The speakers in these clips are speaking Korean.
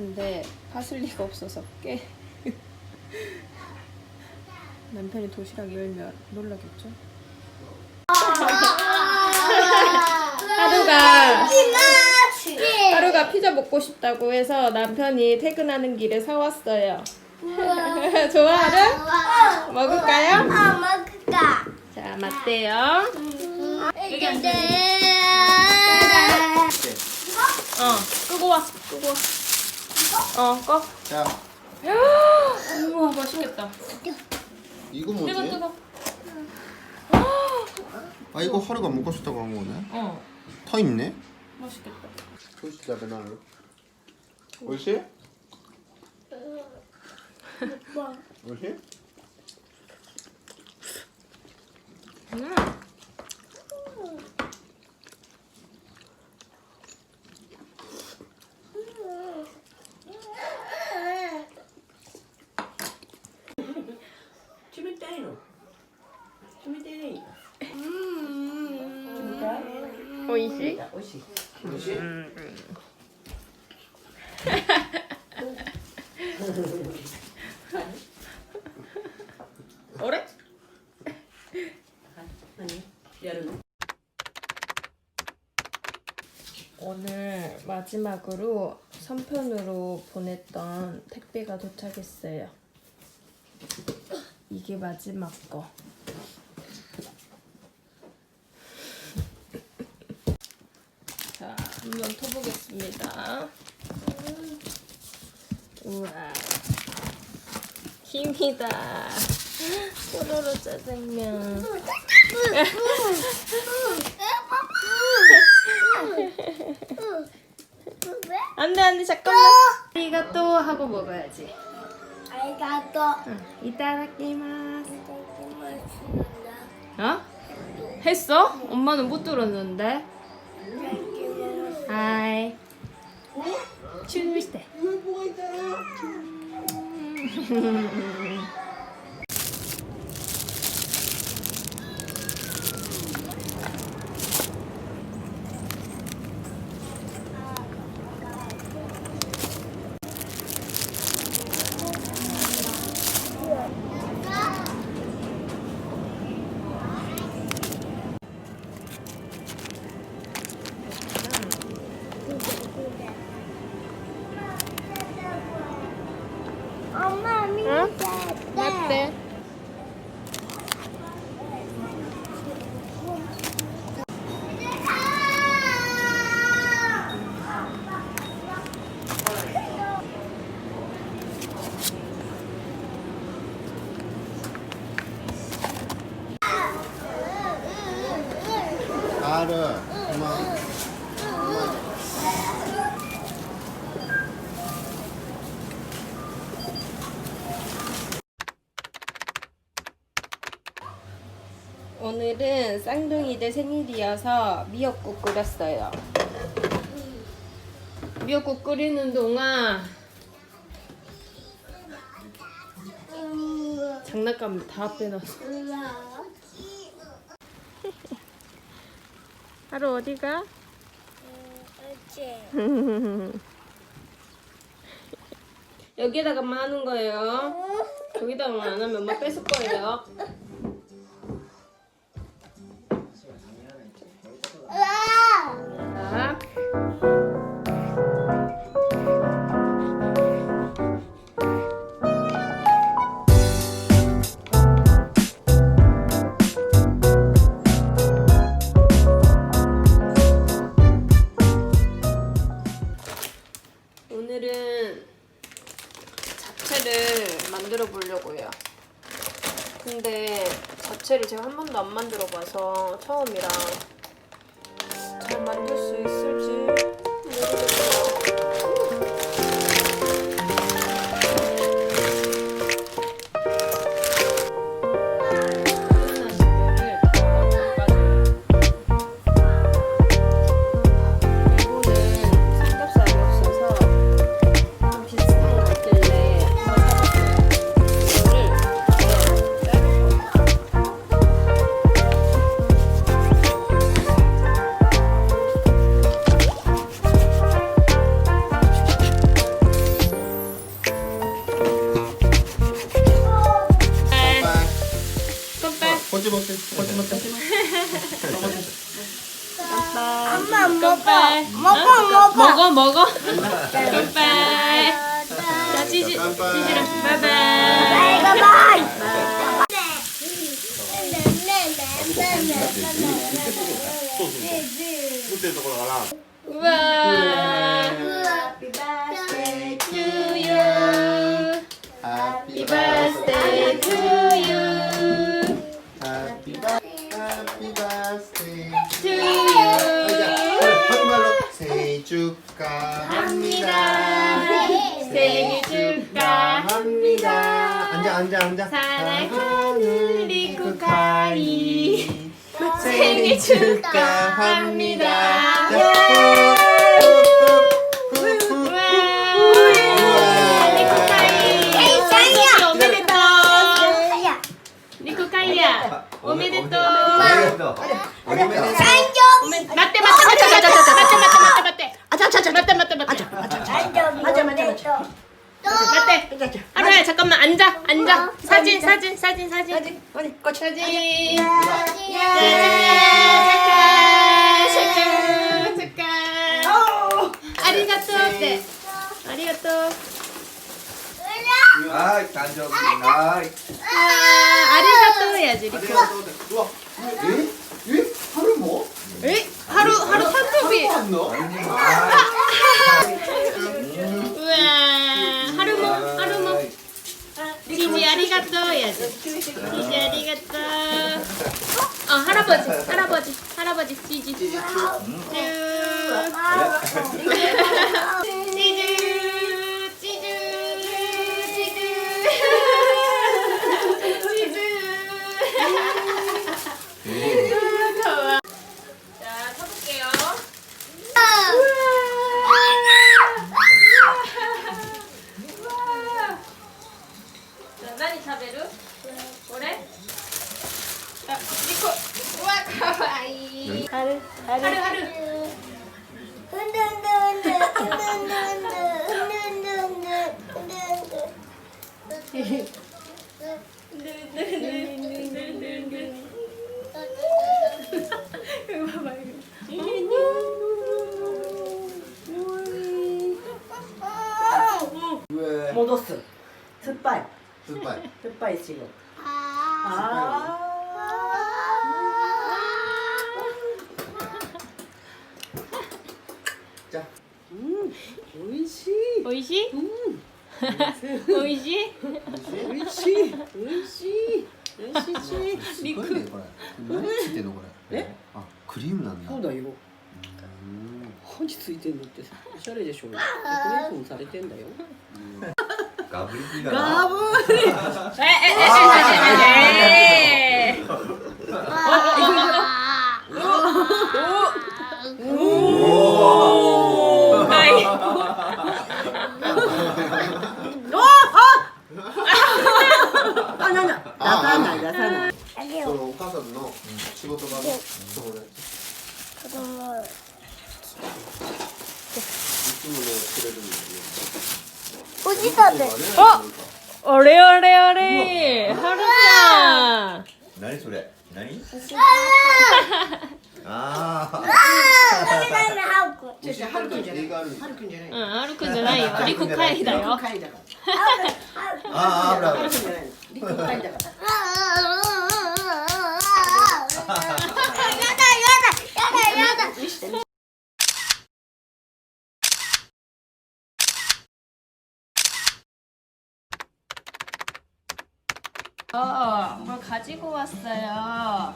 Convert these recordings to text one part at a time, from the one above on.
도착한데 파슬리가 없어서 깨. 남편이 도시락 열면 놀라겠죠? 하루가 하루가 피자 먹고 싶다고 해서 남편이 퇴근하는 길에 사왔어요. 좋아 하루? 먹을까요? 먹을까? 자 맞대요. 여기 앉아. 어 끄고 와 끄고 와. 어 꺼. 자, 우와 맛있겠다. 이거 뜨거 뭐지? 뜨거. 아, 이거 하루가 먹고 싶다고 한 거네. 어 터 있네. 맛있겠다. 소시자 베나루. 오이시? 오이시? 음. Cumi tayo. Cumi tayo. 오이시? 어래? 오늘 마지막으로 선편으로 보냈던 택배가 도착했어요. 이게 마지막 거. 자, 한번 터보겠습니다. 우와. 힘이다. 뽀로로 짜장면. 안 돼, 안 돼, 잠깐만. 우리가 또 하고 먹어야지. 아리가또. 응, 이따다키마스. 어? 했어? 엄마는 못 들었는데. 하이. 춤을 때. 엄마 오늘은 쌍둥이들 생일이어서 미역국 끓였어요. 미역국 끓이는 동안 장난감 다 빼놨어. 하루 어디가? 그렇지. 여기에다가만 하는 거예요. 여기다가만 안 하면 엄마 뺏을 거예요. 처음이라 잘 만들 수 있을지 こっち持ってこっち持って。乾杯もこもこもこもこ。もこ乾杯。じゃあちじちじろバイバイ。バイバイ。そうそうそう。打ってるところから。うわー。 앉아 앉아 앉아. 사랑하는 리쿠카이. 생일 축하합니다. 우와. 리쿠카이. 생일 오메데토. 야, 리쿠카이야. 오메데토. 짠좀 오메- 맞대 맞대 맞대 맞대 맞대 맞대 맞대 맞대. 아자자자 맞대 맞대 맞대. 짠좀 맞아 맞아 맞아. 맞대. 하루야 잠깐만 앉아 앉 자, 어, 사진, 사진, 사진, 사진. 사진. 어디, 꽃 사진. 사진. 색깔, 색깔, 색깔. 아리가또 어때? 아리가또. 아이 간접 아이 아, 아리가또 해야지. 이렇게. 좋아 예? 예? 하루 뭐? 에이, 하루, 하루 선풍비. 안 넣어? 아니, 아이. 아리가또 해야지. 지지 아리가또. 어 할아버지 할아버지 할아버지 지지. 쭉. 치 ぱいしよああじゃうん美味しい。美味しい？うん。美味しい？美味しい。美味しい。美味しいリクこれ。何ついてんのこれ？え？あクリームなんだ。そうだよう本日ついてんのっておしゃれでしょ。デコレーションされてんだよ。ガブリだなガブリ。ええええええええ。えええおおおい。おなお母さん。の仕事場いつもねくれるんだよ。おじさんで。あ、あれあれあれ、はるちゃん。何それ、何？ああ。違う違う、はるくんじゃない。はるくんじゃない。うん、はるくんじゃないよ。リコ回だよ。ああ、はるくんじゃない。リコ回だから。 어, 뭘 가지고 왔어요.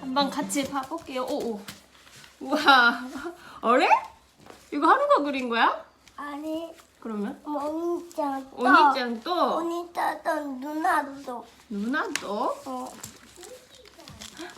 한번 같이 봐볼게요. 오, 오. 우와. 어래? 이거 하루가 그린 거야? 아니, 그러면? 언니짱 또. 언니짱 또? 언니짱 또 누나도. 누나 또? 어.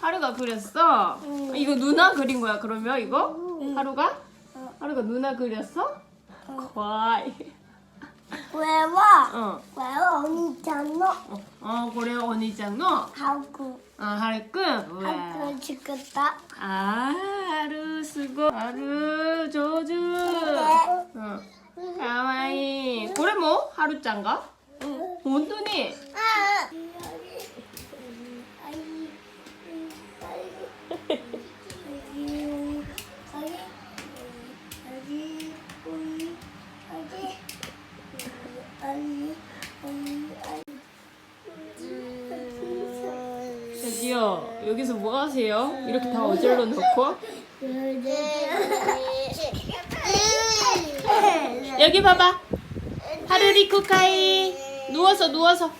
하루가 그렸어? 응. 이거 누나 그린 거야, 그러면 이거? 하루가? 어. 하루가 누나 그렸어? 과이. は、これはお兄ちゃんの 어. 어, 어 고래 언니장노 ハウくん。 어, 하루꾼 ハウくん作った。아 하루 수고 하루 조주. 어, 가와이. 고래 뭐? 하루짱가? うん。 온돈이? うん。 여기서 뭐 하세요? 이렇게 다 어질러 놓고? 여기 봐봐. 하루리 쿠카이. 누워서 누워서.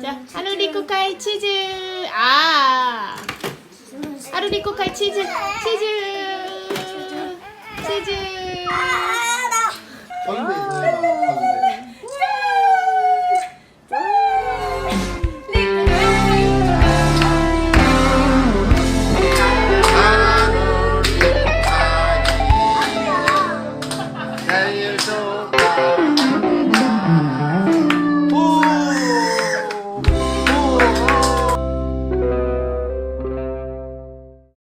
자 하루리 쿠카이 치즈. 아. 하루리 쿠카이 치즈. 치즈. 치즈. 해봐.